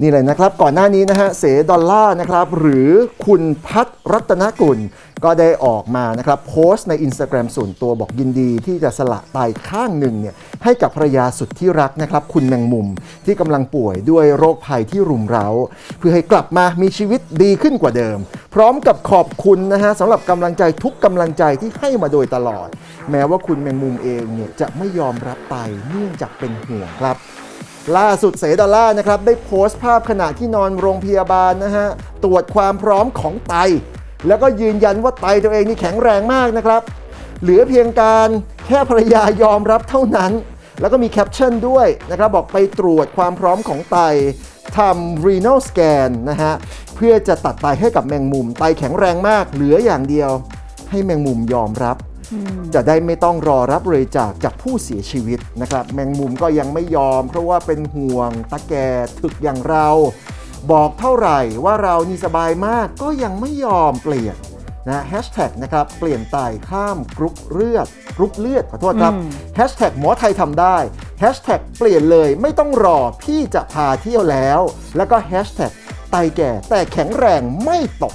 นี่เลยนะครับก่อนหน้านี้นะฮะเสดอลลานะครับหรือคุณพัฒรัตนกุล ก็ได้ออกมานะครับโพสต์ใน Instagram ส่วนตัวบอกยินดีที่จะสละไตข้างหนึ่งเนี่ยให้กับภรรยาสุดที่รักนะครับคุณแมงมุมที่กำลังป่วยด้วยโรคภัยที่รุมเร้า เพื่อให้กลับมามีชีวิตดีขึ้นกว่าเดิม พร้อมกับขอบคุณนะฮะสำหรับกำลังใจทุกกำลังใจที่ให้มาโดยตลอด แม้ว่าคุณแมงมุมเองเนี่ยจะไม่ยอมรับไตเนื่องจากเป็นห่วงครับ ล่าสุดเสดอลล่านะครับได้โพสต์ภาพขณะที่นอนโรงพยาบาลนะฮะตรวจความพร้อมของไต แล้วก็ยืนยันว่าไตตัวเองนี่แข็งแรงมากนะครับ เหลือเพียงการแค่ภรรยายอมรับเท่านั้น แล้วก็มีแคปชั่นด้วยนะครับบอกไปตรวจความพร้อมของไตทำ renal scan นะฮะเพื่อจะตัดไตให้กับแมงมุมไตแข็งแรงมาก เหลืออย่างเดียวให้แมงมุมยอมรับ จะได้ไม่ต้องรอรับบริจาคจากผู้เสียชีวิตนะครับ แมงมุมก็ยังไม่ยอม เพราะว่าเป็นห่วงตะแก่ถึกอย่างเรา บอกเท่าไหร่ว่าเรานี่สบายมากก็ยังไม่ยอมเปลี่ยนนะแฮชแท็กนะครับเปลี่ยนไตข้ามกรุ๊ปเลือดกรุ๊ปเลือดขอโทษครับแฮชแท็กหมอไทยทำได้แฮชแท็กเปลี่ยนเลยไม่ต้องรอพี่จะพาเที่ยวแล้ว แล้วก็แฮชแท็กไตแก่แต่แข็งแรงไม่ตก